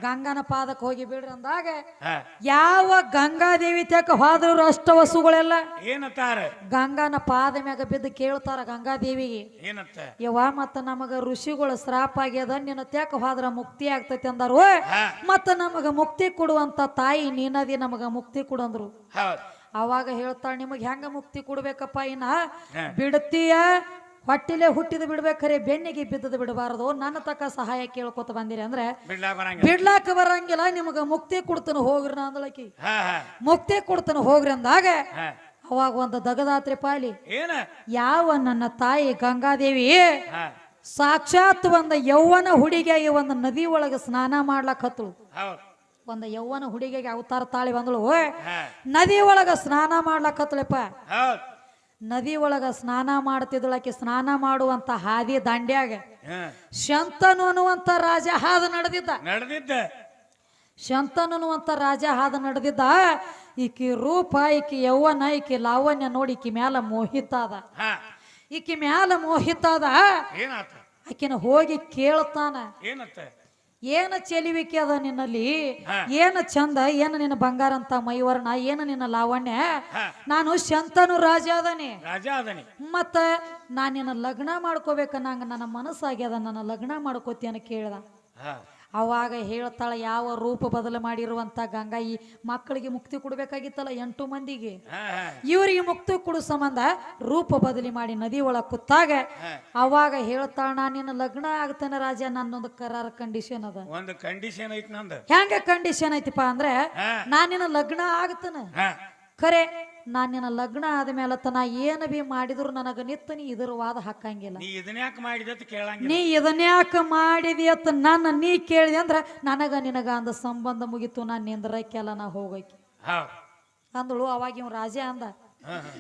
ಗಂಗನ ಪಾದಕ್ಕೆ ಹೋಗಿ ಬಿಡ್ರಿ ಅಂದಾಗ ಯಾವ ಗಂಗಾದೇವಿ ತಕ್ಕ ಹೋದ್ರು ಅಷ್ಟ ವಸುಗಳೆಲ್ಲ ಏನತ್ತಾರೆ ಗಂಗಾನ ಪಾದ ಮ್ಯಾಗ ಬಿದ್ದು ಕೇಳ್ತಾರ ಗಂಗಾದೇವಿಗೆ ಏನತ್ತ ಯವ್ವ ಮತ್ತ ನಮಗ ಋಷಿಗಳು ಶ್ರಾಪ ಆಗ್ಯದ ನಿನ್ನ ತೆಕ್ಕ ಹೋದ್ರ ಮುಕ್ತಿ ಆಗ್ತೈತಿ ಅಂದಾರು. ಮತ್ತ ನಮಗ ಮುಕ್ತಿ ಕೊಡುವಂತ ತಾಯಿ ನೀನದಿ ನಮಗ ಮುಕ್ತಿ ಕೊಡಂದ್ರು. ಅವಾಗ ಹೇಳ್ತಾಳೆ ನಿಮಗೆ ಹೆಂಗ ಮುಕ್ತಿ ಕೊಡ್ಬೇಕಪ್ಪ ಇನ್ನ. ಬಿಡ್ತೀಯ ಹೊಟ್ಟಿಲೆ ಹುಟ್ಟಿದ ಬಿಡ್ಬೇಕರೆ ಬೆನ್ನಿಗೆ ಬಿದ್ದದ ಬಿಡಬಾರದು. ನನ್ನ ತಕ್ಕ ಸಹಾಯ ಕೇಳ್ಕೊತ ಬಂದಿರಿ ಅಂದ್ರೆ ಬಿಡ್ಲಾಕ ಬರಂಗಿಲ್ಲ. ನಿಮಗ ಮುಕ್ತಿ ಕೊಡ್ತಾನ ಹೋಗ್ರಿ ಅಂದಳಕಿ. ಮುಕ್ತಿ ಕೊಡ್ತಾನ ಹೋಗ್ರಿ ಅಂದಾಗ ಅವಾಗ ಒಂದು ದಗದಾತ್ರಿ ಪಾಲಿ ಏನ? ಯಾವ ನನ್ನ ತಾಯಿ ಗಂಗಾದೇವಿ ಸಾಕ್ಷಾತ್ ಒಂದು ಯೌವನ ಹುಡುಗಿಯಾಗಿ ಒಂದು ನದಿ ಒಳಗೆ ಸ್ನಾನ ಮಾಡ್ಲಕ್ ಹತ್ತಳು ಒಂದ ಯೌವನ ಹುಡುಗಿಗೆ ಅವತಾರ ತಾಳಿ ಬಂದಳು. ನದಿ ಒಳಗ ಸ್ನಾನ ಮಾಡ್ಲಕ್ ಹತ್ತಳಪ್ಪ ನದಿ ಒಳಗ ಸ್ನಾನ ಮಾಡ್ತಿದ್ದಳಕ್ಕೆ ಸ್ನಾನ ಮಾಡುವಂತ ಹಾದಿ ದಾಂಡ್ಯಾಗ. ಶಂತನು ಅನ್ನುವಂತ ರಾಜ ಹಾದು ನಡೆದಿದ್ದ. ನಡೆದಿದ್ದ. ಶಂತನು ಅನ್ನುವಂತ ರಾಜ ಹಾದು ನಡೆದಿದ್ದ. ಈಕಿ ರೂಪ ಈಕಿ ಯೌವನ ಈಕಿ ಲಾವಣ್ಯ ನೋಡಿ ಈಕಿ ಮ್ಯಾಲ ಮೋಹಿತ ಅದ ಈಕಿ ಮ್ಯಾಲ ಮೋಹಿತ ಅದ ಆಕಿನ ಹೋಗಿ ಕೇಳ್ತಾನ. ಏನತ್ತ? ಏನ ಚೆಲಿವಿಕೆ ಅದ ನಿನ್ನಲ್ಲಿ. ಏನ ಚಂದ? ಏನ ನಿನ್ನ ಬಂಗಾರ ಅಂತ ಮೈವರ್ಣ? ಏನ ನಿನ್ನ ಲಾವಣ್ಯ? ನಾನು ಶಂತನು ರಾಜ ಅದನಿ. ಮತ್ತ ನಾನು ನಿನ್ನ ಲಗ್ನ ಮಾಡ್ಕೋಬೇಕ ನಂಗ ನನ್ನ ಮನಸ್ಸಾಗ್ಯದ ನನ್ನ ಲಗ್ನ ಮಾಡ್ಕೋತಿ ಕೇಳ್ದ. ಅವಾಗ ಹೇಳ್ತಾಳ ಯಾವ ರೂಪ ಬದಲು ಮಾಡಿರುವಂತ ಗಂಗಾ ಈ ಮಕ್ಕಳಿಗೆ ಮುಕ್ತಿ ಕೊಡ್ಬೇಕಾಗಿತ್ತಲ್ಲ ಎಂಟು ಮಂದಿಗೆ. ಇವರಿಗೆ ಮುಕ್ತಿ ಕೊಡೋ ಸಂಬಂಧ ರೂಪ ಬದಲಿ ಮಾಡಿ ನದಿ ಒಳಗೆ ಕುತ್ತಾಗ ಅವಾಗ ಹೇಳ್ತಾಳ ನಾ ನಿನ್ನ ಲಗ್ನ ಆಗ್ತಾನೆ ರಾಜ ನನ್ನೊಂದು ಕರಾರ ಕಂಡೀಷನ್ ಅದ. ಒಂದು ಕಂಡೀಷನ್ ಐತಿ ನಂದು. ಹೆಂಗ ಕಂಡೀಷನ್ ಐತಿಪ್ಪ ಅಂದ್ರೆ ನಾ ನಿನ್ನ ಲಗ್ನ ಆಗ್ತಾನ. ಖರೆ ನಾನು ನಿನ್ನ ಲಗ್ನ ಆದ್ಮೇಲೆ ತನ ಏನ ಬಿ ಮಾಡಿದ್ರು ನನಗ ನಿತ್ತ ನೀ ಇದ್ರ ವಾದ ಹಾಕಂಗಿಲ್ಲ. ನೀ ಇದನ್ನ ಯಾಕೆ ಮಾಡಿದೆ ಅಂತ ಕೇಳಂಗಿಲ್ಲ. ನೀ ಇದನ್ಯಾಕ ಮಾಡಿದಿ ಅಂತ ನನ್ನ ನೀ ಕೇಳಿದೆ ಅಂದ್ರ ನನಗ ನಿನಗ ಅಂದ ಸಂಬಂಧ ಮುಗಿತು ನಾನು ನಿಂದ್ರಕ್ಕೆಲ್ಲ ನಾ ಹೋಗಕ್ಕೆ ಅಂದಳು ಅವಾಗ ಇವ್ ರಾಜ ಅಂದ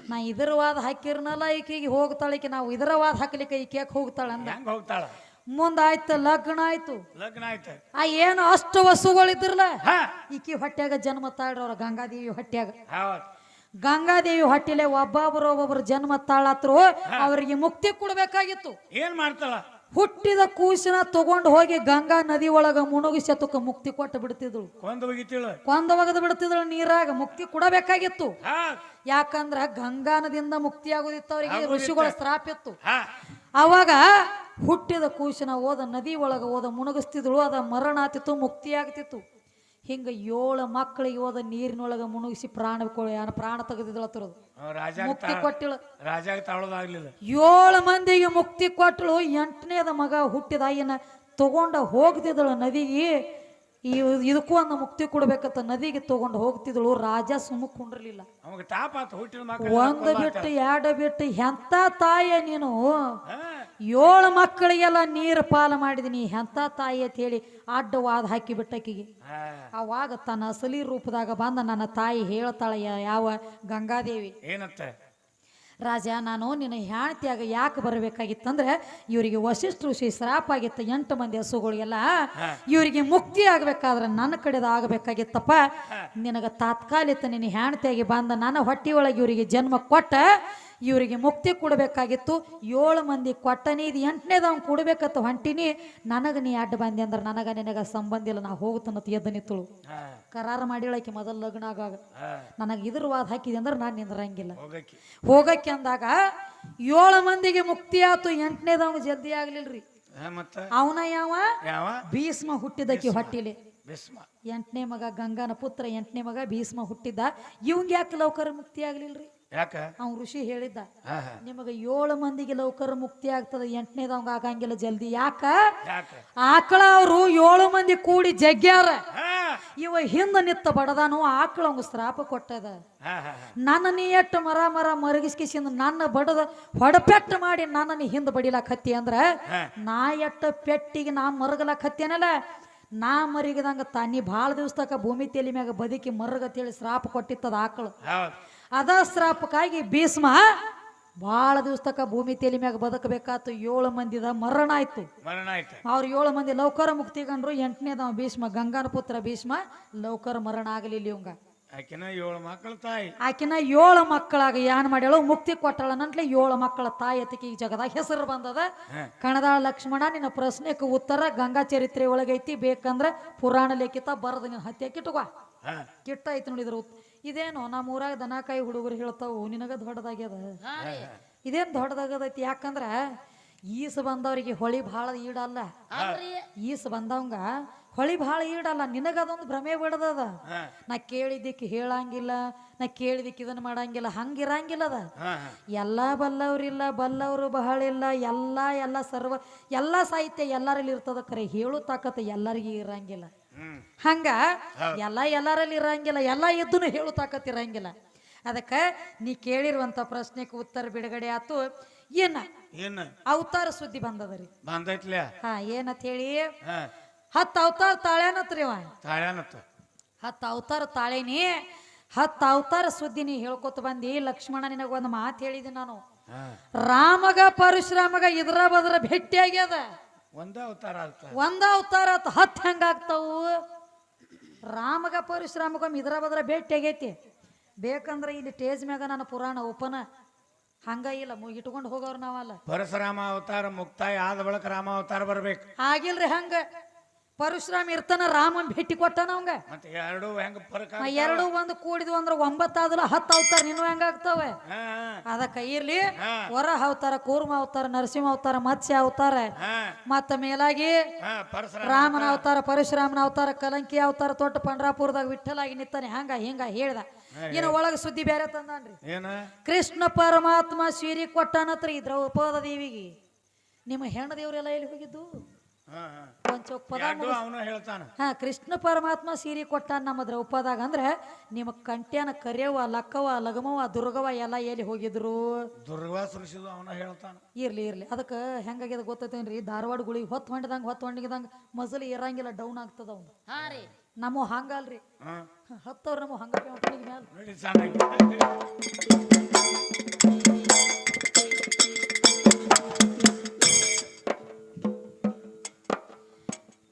ನಾ ಇದ್ರ ವಾದ ಹಾಕಿರ್ನಲ್ಲ ಈಕೆಗೆ ಹೋಗ್ತಾಳೆ ಈಕಿ ನಾವು ಇದರ ವಾದ ಹಾಕ್ಲಿಕ್ಕೆ ಈಕೆ ಹೋಗ್ತಾಳ ಅಂದ. ಹೆಂಗ್ ಹೋಗ್ತಾಳ? ಮುಂದಾಯ್ತು ಲಗ್ನ ಆಯ್ತು. ಲಗ್ನ ಆಯ್ತು. ಆ ಏನು ಅಷ್ಟು ವಸ್ತುಗಳಿದ್ರಲ್ಲ ಈಕಿ ಹೊಟ್ಯಾಗ ಜನ್ಮ ತಾಳ್ರವ್ರ ಗಂಗಾದೇವಿ ಹೊಟ್ಯಾಗ. ಗಂಗಾದೇವಿ ಹೊಟ್ಟಿಲೆ ಒಬ್ಬೊಬ್ರು ಒಬ್ಬೊಬ್ರು ಜನ್ಮ ತಾಳತ್ರು ಅವರಿಗೆ ಮುಕ್ತಿ ಕೊಡ್ಬೇಕಾಗಿತ್ತು. ಏನ್ ಮಾಡ್ತಾಳ? ಹುಟ್ಟಿದ ಕೂಸಿನ ತಗೊಂಡು ಹೋಗಿ ಗಂಗಾ ನದಿ ಒಳಗ ಮುಣುಗಿಸಿ ಅದಕ್ಕೆ ಮುಕ್ತಿ ಕೊಟ್ಟು ಬಿಡ್ತಿದ್ಳು. ಕೊಂದು ಒಗದು ಬಿಡ್ತಿದ್ಳು ನೀರಾಗ ಮುಕ್ತಿ ಕೊಡಬೇಕಾಗಿತ್ತು. ಯಾಕಂದ್ರ ಗಂಗಾ ನದಿಯಿಂದ ಮುಕ್ತಿ ಆಗೋದಿತ್ತು ಅವರಿಗೆ ಋಷಿಗಳ ಇತ್ತು ಅವಾಗ ಹುಟ್ಟಿದ ಕೂಸಿನ ಓದ ನದಿ ಒಳಗ ಓದ ಮುಣಗಿಸ್ತಿದ್ಳು ಅದ ಮರಣ ಆತಿತ್ತು ಮುಕ್ತಿ ಆಗ್ತಿತ್ತು. ಹಿಂಗ ಏಳು ಮಕ್ಕಳಿಗೆ ಹೋದ ನೀರಿನೊಳಗೆ ಮುಣುಗಿಸಿ ಪ್ರಾಣ ಯಾರ ಪ್ರಾಣ ತೆಗೆದಿದ್ಳತ್ತಿರೋದು ರಾಜಾಗ ಮುಕ್ತಿ ಕೊಟ್ಟಿಳು ರಾಜಾಗ ತಾಳೋದಾಗ್ಲಿಲ್ಲ. ಏಳು ಮಂದಿಗೆ ಮುಕ್ತಿ ಕೊಟ್ಟಳು ಎಂಟನೇದ ಮಗ ಹುಟ್ಟಿದ ಅಯ್ಯನ ತಗೊಂಡ ಹೋಗ್ತಿದ್ದಳು ನದಿಗೆ. ಈ ಇದಕ್ಕೂ ಒಂದು ಮುಕ್ತಿ ಕೊಡ್ಬೇಕಂತ ನದಿಗೆ ತಗೊಂಡು ಹೋಗ್ತಿದ್ದಳು ರಾಜ ಸುಮ್ಮ ಕುಂಡ್ರಲಿಲ್ಲ. ಒಂದು ಬಿಟ್ಟು ಎರಡು ಬಿಟ್ಟು ಎಂತ ತಾಯ ನೀನು? ಏಳು ಮಕ್ಕಳಿಗೆಲ್ಲ ನೀರು ಪಾಲು ಮಾಡಿದೀನಿ ಎಂಥ ತಾಯಿ ಅಂತ ಹೇಳಿ ಅಡ್ಡವಾದ ಹಾಕಿ ಬಿಟ್ಟಕಿಗೆ ಅವಾಗ ತನ್ನ ಅಸಲಿ ರೂಪದಾಗ ಬಂದ ನನ್ನ ತಾಯಿ ಹೇಳ್ತಾಳೆ ಯಾವ ಗಂಗಾದೇವಿ. ಏನಂತ? ರಾಜ ನಾನು ನಿನ್ನ ಹೆಣ್ತಿಯಾಗ ಯಾಕೆ ಬರಬೇಕಾಗಿತ್ತಂದ್ರೆ ಇವರಿಗೆ ವಶಿಷ್ಠ ಋಷಿ ಶ್ರಾಪ ಆಗಿತ್ತು ಎಂಟು ಮಂದಿ ಹಸುಗಳಿಗೆಲ್ಲ ಇವರಿಗೆ ಮುಕ್ತಿ ಆಗ್ಬೇಕಾದ್ರೆ ನನ್ನ ಕಡೆದ ಆಗಬೇಕಾಗಿತ್ತಪ್ಪ. ನಿನಗೆ ತಾತ್ಕಾಲಿಕ ನಿನ್ನ ಹೆಣ್ತಿಯಾಗಿ ಬಂದ ನನ್ನ ಹೊಟ್ಟಿಯೊಳಗೆ ಇವರಿಗೆ ಜನ್ಮ ಕೊಟ್ಟ ಇವರಿಗೆ ಮುಕ್ತಿ ಕೊಡಬೇಕಾಗಿತ್ತು. ಏಳು ಮಂದಿ ಕೊಟ್ಟನಿ ಇದು ಎಂಟನೇದವ್ ಕೊಡ್ಬೇಕತ್ತ ಹೊಂಟಿನಿ. ನನಗೆ ನೀ ಅಡ್ಡ ಬಂದಿ ಅಂದ್ರೆ ನನಗೆ ನಿನಗೆ ಸಂಬಂಧ ಇಲ್ಲ ನಾ ಹೋಗುತ್ತನ ಎದ್ದು ನಿತ್ತಳು ಕರಾರ ಮಾಡಿಳಕ್ಕೆ ಮೊದಲು ಲಗ್ನ ಆಗಾಗ ನನಗೆ ಇದ್ರ ವಾದ ಹಾಕಿದೆ ಅಂದ್ರೆ ನಾನು ನಿಂದ್ರಂಗಿಲ್ಲ. ಹೋಗಕ್ಕಿ. ಹೋಗಕ್ಕೆ ಅಂದಾಗ ಏಳು ಮಂದಿಗೆ ಮುಕ್ತಿ ಆತು ಅವ್ನು ಜಲ್ದಿ ಆಗ್ಲಿಲ್ರಿ. ಅವನ ಯಾವ? ಭೀಷ್ಮ ಹುಟ್ಟಿದಕ್ಕೆ ಹೊಟ್ಟಿಲಿ. ಎಂಟನೇ ಮಗ ಗಂಗನ ಪುತ್ರ ಎಂಟನೇ ಮಗ ಭೀಷ್ಮ ಹುಟ್ಟಿದ್ದ. ಇವಂಗ ಯಾಕೆ ಲೌಕರ ಮುಕ್ತಿ ಆಗ್ಲಿಲ್ರಿ? ಯಾಕ? ಅವ್ನು ಋಷಿ ಹೇಳಿದ್ದ ನಿಮಗೆ ಏಳು ಮಂದಿಗೆ ಲೌಕರ ಮುಕ್ತಿ ಆಗ್ತದ ಎಂಟನೇದವಂಗ ಆಗಂಗಿಲ್ಲ ಜಲ್ದಿ. ಯಾಕ? ಆಕಳ ಅವರು ಏಳು ಮಂದಿ ಕೂಡಿ ಜಗ್ಗ್ಯಾರ ಇವ ಹಿಂದ ನಿತ್ತ ಬಡದಾನು ಆಕಳ ಅವಂಗ ಶ್ರಾಪ ಕೊಟ್ಟದ. ನನ್ನ ನೀ ಎಟ್ಟು ಮರ ಮರ ಮರಗಿಸ್ಕಿಸಿಂದ ನನ್ನ ಬಡದ ಹೊಡಪೆಟ್ಟು ಮಾಡಿ ನನ್ನ ನೀ ಹಿಂದೆ ಬಡಿಲಾಕ್ ಹತ್ತಿ ಅಂದ್ರ ನಾ ಎಟ್ಟ ಪೆಟ್ಟಿಗೆ ನಾ ಮರಗಲಕ್ಕ ಹತ್ತೇನಲ್ಲ ನಾ ಮರಿಗದಂಗ ತಾನಿ ಭಾಳ ತಕ ಭೂಮಿ ತೆಲಿ ಮ್ಯಾಗ ಬದುಕಿ ಮರಗತ್ತೇಳಿ ಶ್ರಾಪ ಕೊಟ್ಟಿತ್ತದ ಆಕಳು. ಅದ ಶ್ರಾಪಕ್ಕಾಗಿ ಭೀಷ್ಮ ದಿವಸ ತಕ ಭೂಮಿ ತಲೆ ಮ್ಯಾಗ ಬದುಕಬೇಕಾತು. ಏಳು ಮಂದಿದ ಮರಣ ಆಯ್ತು. ಅವ್ರ ಏಳು ಮಂದಿ ಲೌಕರ ಮುಕ್ತಿಗಂಡ್ರು. ಎಂಟನೇದವ ಭೀಷ್ಮ ಗಂಗಾನ ಪುತ್ರ ಭೀಷ್ಮ ಲೌಕರ ಮರಣ ಆಗಲಿಲ್ಲ ಇವಂಗ. ಆಕಿನ ಏಳು ಮಕ್ಕಳ ತಾಯಿ. ಆಕಿನ ಏಳು ಮಕ್ಕಳಾಗ ಏನ್ ಮಾಡ್ಯಾಳು? ಮುಕ್ತಿ ಕೊಟ್ಟಳ ನಂಟ್ಲೆ ಏಳು ಮಕ್ಕಳ ತಾಯಿ ಅತಿಕಿ ಈ ಜಗದಾಗ ಹೆಸರು ಬಂದದ. ಕಣದಾಳ ಲಕ್ಷ್ಮಣ ನಿನ್ನ ಪ್ರಶ್ನೆಗೆ ಉತ್ತರ ಗಂಗಾ ಚರಿತ್ರೆ ಒಳಗೈತಿ. ಬೇಕಂದ್ರ ಪುರಾಣ ಲೇಖಿತ ಬರದ ನಿನ್ನ ಹತ್ಯೆ ಕಿಟ್ಟುವ ಕಿಟ್ಟ ಐತಿ ನೋಡಿದ್ರು. ಇದೇನು ನಮ್ಮ ಊರಾಗ ದನಕಾಯಿ ಹುಡುಗರು ಹೇಳ್ತಾವು ನಿನಗ ದೊಡ್ಡದಾಗ್ಯದ? ಇದೇನ್ ದೊಡ್ಡದಾಗದೈತಿ? ಯಾಕಂದ್ರ ಈಸು ಬಂದವರಿಗೆ ಹೊಳಿ ಭಾಳ ಈಡಲ್ಲ. ಈಸ ಬಂದವಂಗ ಹೊಳಿ ಭಾಳ ಈಡಲ್ಲ ನಿನಗದೊಂದು ಭ್ರಮೆ ಬಿಡದದ. ನಾ ಕೇಳಿದ್ದಕ್ಕೆ ಹೇಳಂಗಿಲ್ಲ ನಾ ಕೇಳಿದಕ್ಕೆ ಇದನ್ನ ಮಾಡಂಗಿಲ್ಲ ಹಂಗಿರಂಗಿಲ್ಲದ. ಎಲ್ಲಾ ಬಲ್ಲವ್ರಿಲ್ಲ ಬಲ್ಲವರು ಬಹಳ ಇಲ್ಲ ಎಲ್ಲ ಎಲ್ಲ ಸರ್ವ ಎಲ್ಲ ಸಾಹಿತ್ಯ ಎಲ್ಲರಲ್ಲಿ ಇರ್ತದ ಕರೆ ಹೇಳು ತಾಕತ್ತ ಎಲ್ಲರಿಗೂ ಇರಂಗಿಲ್ಲ. ಹಂಗ ಎಲ್ಲ ಎಲ್ಲರಲ್ಲಿ ಇರಂಗಿಲ್ಲ ಎಲ್ಲ ಎದ್ದು ಹೇಳು ತಾಕತ್ ಇರಂಗಿಲ್ಲ ಅದಕ್ಕೆ ನೀ ಕೇಳಿರುವಂತ ಪ್ರಶ್ನೆಗೆ ಉತ್ತರ ಬಿಡುಗಡೆ ಆತು. ಏನ? ಏನ? ಅವತಾರ ಸುದ್ದಿ ಬಂದದರಿ. ಬಂದೈತ್ಲೆ? ಹಾ ಏನಂತ ಹೇಳಿ? ಹತ್ತು ಅವತಾರ ತಾಳ್ಯಾನತ್ರಿ ಅವ. ಹತ್ತು ಅವತಾರ ತಾಳೇನಿ ಹತ್ತು ಅವತಾರ ಸುದ್ದಿ ನೀ ಹೇಳ್ಕೊತ ಬಂದಿ ಲಕ್ಷ್ಮಣ ನಿನಗ ಒಂದು ಮಾತು ಹೇಳಿದೆ ನಾನು. ರಾಮಗ ಪರಶುರಾಮಗ ಇದ್ರ ಬದ್ರ ಭೇಟಿ ಆಗ್ಯದ ಒಂದೇ ಅವತಾರ ಆಗ್ತ ಒಂದ ಅವತಾರ ಆತು ಹತ್ತು ಹೆಂಗಾಗ್ತಾವು? ರಾಮಗ ಪರಶುರಾಮಗೊಮ್ಮೆ ಇದ್ರ ಬದ್ರ ಭೇಟಿ ಆಗೈತಿ. ಬೇಕಂದ್ರೆ ಇಲ್ಲಿ ಟೇಜ್ ಮ್ಯಾಗ ನನ್ನ ಪುರಾಣ ಓಪನ. ಹಂಗ ಇಲ್ಲ ಇಟ್ಕೊಂಡು ಹೋಗೋರು ನಾವಲ್ಲ. ಪರಶುರಾಮ ಅವತಾರ ಮುಕ್ತಾಯ ಆದ ಬಳಿಕ ರಾಮ ಅವತಾರ ಬರ್ಬೇಕು. ಆಗಿಲ್ರಿ ಹಂಗ. ಪರಶುರಾಮ ಇರ್ತಾನ ರಾಮನ್ ಭೇಟಿ ಕೊಟ್ಟಾನ ಅವಂಗ. ಮತ್ತೆ ಎರಡು ಹೆಂಗ ಫರಕ ಆ ಎರಡು ಒಂದು ಕೂಡಿದ್ವು ಅಂದ್ರೆ ಒಂಬತ್ತಾದಲ್ಲ ಹತ್ತು ಅವತಾರ ನಿನ್ನ ಹೆಂಗ ಆಗ್ತಾವೆ? ಅದಕ್ಕ ಇರ್ಲಿ ಹೊರ ವರ ಅವತಾರ ಕೂರ್ಮ ಅವತಾರ ನರಸಿಂಹ ಅವತಾರ ಮತ್ಸ್ಯ ಅವತಾರ. ಮತ್ತ ಮೇಲಾಗಿ ರಾಮನ ಅವತಾರ. ಪರಶುರಾಮನ ಅವತಾರ ಕಲಂಕಿ ಅವತಾರ ತೊಟ್ಟು ಪಂಡ್ರಾಪುರದಾಗ ವಿಠಲಾಗಿ ನಿತ್ತಾನೆ ಹಂಗ ಹಿಂಗ ಹೇಳ್ದ. ಇನ್ನು ಒಳಗ ಸುದ್ದಿ ಬೇರೆ ತಂದಾನ್ರಿ. ಏನ? ಕೃಷ್ಣ ಪರಮಾತ್ಮ ಸೀರೆ ಕೊಟ್ಟಾನತ್ರಿ ದ್ರೌಪದ ದೇವಿಗೆ. ನಿಮ್ಮ ಹೆಣ್ಣ ದೇವ್ರೆಲ್ಲ ಎಲ್ಲಿ ಹೋಗಿದ್ದು? ಒಂದ್ ಚೌಕ್ ಪದ ಎರಡು ಅವನು ಹೇಳ್ತಾನ. ಹಾ ಕೃಷ್ಣ ಪರಮಾತ್ಮ ಸೀರೆ ಕೊಟ್ಟ ನಮ್ಮ ದ್ರೌಪದಾಗ ಅಂದ್ರೆ ನಿಮ್ಮ ಕಂಟ್ಯಾನ ಕರೆಯವ ಲಕ್ಕವ ಲಗಮವ ದುರ್ಗವ ಎಲ್ಲ ಎಲ್ಲಿ ಹೋಗಿದ್ರು? ಅವನ ಹೇಳ್ತಾನ. ಇರ್ಲಿ ಇರ್ಲಿ. ಅದಕ್ಕೆ ಹೆಂಗಾಗ್ಯದ ಗೊತ್ತೈತೇನ್ರಿ? ಧಾರವಾಡ ಗುಳಿ ಹೊತ್ತು ಹೊಂಡದಂಗ ಹೊತ್ತು ಹೊಂಡಿದಂಗೆ ಮಸಲ್ ಇರಂಗಿಲ್ಲ ಡೌನ್ ಆಗ್ತದ ಅವ್ನು ಹಾ ರೀ. ನಮ್ಮ ಹಂಗಲ್ರಿ. ಹಾ. ಹತ್ತವ್ರ ನಮ್ಮ ಹಂಗ ಮ್ಯಾಲ. ನೋಡಿ ಚೆನ್ನಾಗಿ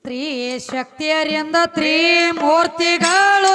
ತ್ರೀ ಶಕ್ತಿಯರಿಂದ ತ್ರಿಮೂರ್ತಿಗಳು